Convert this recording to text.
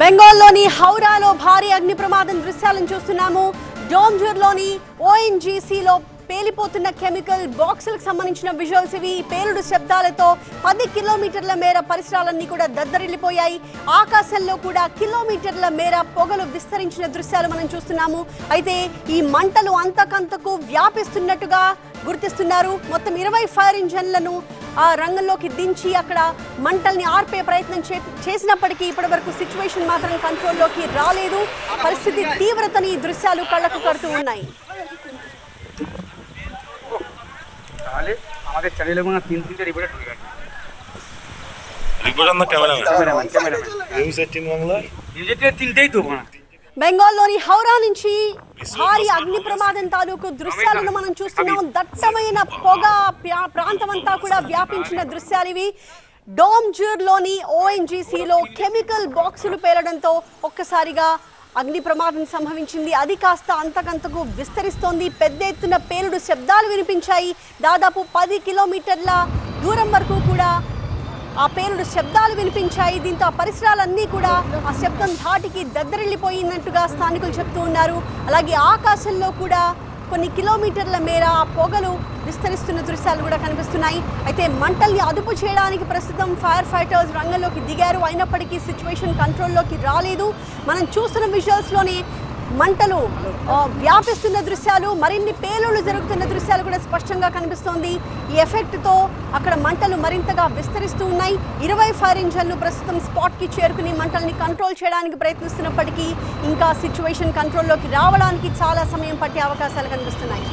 బెంగాల్లోని హౌరాలో భారీ అగ్ని ప్రమాదం దృశ్యాలను చూస్తున్నాము. డోంజూర్లోని ఓఎన్జీసీలో పేలిపోతున్న కెమికల్ బాక్సులకు సంబంధించిన విజువల్స్ ఇవి. ఈ పేలుడు శబ్దాలతో పది కిలోమీటర్ల మేర పరిసరాలన్నీ కూడా దద్దరిల్లిపోయాయి. ఆకాశంలో కూడా కిలోమీటర్ల మేర పొగలు విస్తరించిన దృశ్యాలు మనం చూస్తున్నాము. అయితే ఈ మంటలు అంతకంతకు వ్యాపిస్తున్నట్టుగా గుర్తిస్తున్నారు. మొత్తం ఇరవై ఫైర్ ఇంజన్లను ఆ రంగంలోకి దించి అక్కడ మంటల్ని ఆర్పే ప్రయత్నం చే- చేసినప్పటికీ ఇప్పటి వరకు సిచ్యువేషన్ మాత్రం కంట్రోల్లోకి రాలేదు పరిస్థితి తీవ్రతని ఈ దృశ్యాలు కళ్ళకు కడుతూ ఉన్నాయి তাহলে আমাদের চ্যানেলে মনে হয় তিন তিনটে রিপোর্টার ঢুকে গেছে report on the cameraman cameraman cameraman news eighteen Bangla নিজেদের তিনটেই তো মনে হয়। బెంగాల్లోని హౌరా నుంచి భారీ అగ్ని ప్రమాదం తాలూకు దృశ్యాలను మనం చూస్తున్నాం. దట్టమైన పొగ ప్రా- ప్రాంతమంతా కూడా వ్యాపించిన దృశ్యాలు ఇవి. డోమ్జూర్లోని ఓఎన్జీసీలో కెమికల్ బాక్సులు పేలడంతో ఒక్కసారిగా అగ్ని ప్రమాదం సంభవించింది. అది కాస్త అంతకంతకు విస్తరిస్తోంది. పెద్ద ఎత్తున పేలుడు శబ్దాలు వినిపించాయి. దాదాపు పది కిలోమీటర్ల దూరం వరకు కూడా ఆ పేలుడు శబ్దాలు వినిపించాయి. దీంతో ఆ పరిసరాలన్నీ కూడా ఆ శబ్దం ధాటికి దద్దరిల్లిపోయినట్టుగా స్థానికులు చెప్తూ ఉన్నారు. అలాగే ఆకాశంలో కూడా కొన్ని కిలోమీటర్ల మేర ఆ పొగలు విస్తరిస్తున్న దృశ్యాలు కూడా కనిపిస్తున్నాయి. అయితే మంటల్ని అదుపు చేయడానికి ప్రస్తుతం ఫైర్ ఫైటర్స్ రంగంలోకి దిగారు. అయినప్పటికీ సిచ్యువేషన్ కంట్రోల్లోకి రాలేదు. మనం చూస్తున్న విజువల్స్లోనే మంటలు వ్యాపిస్తున్న దృశ్యాలు మరిన్ని పేలుళ్ళు జరుగుతున్న దృశ్యాలు కూడా స్పష్టంగా కనిపిస్తోంది. ఈ ఎఫెక్ట్తో అక్కడ మంటలు మరింతగా విస్తరిస్తూ ఉన్నాయి. ఇరవై ఫైర్ ఇంజన్లు ప్రస్తుతం స్పాట్కి చేరుకుని మంటల్ని కంట్రోల్ చేయడానికి ప్రయత్నిస్తున్నప్పటికీ ఇంకా సిచ్యువేషన్ కంట్రోల్లోకి రావడానికి చాలా సమయం పట్టే అవకాశాలు కనిపిస్తున్నాయి.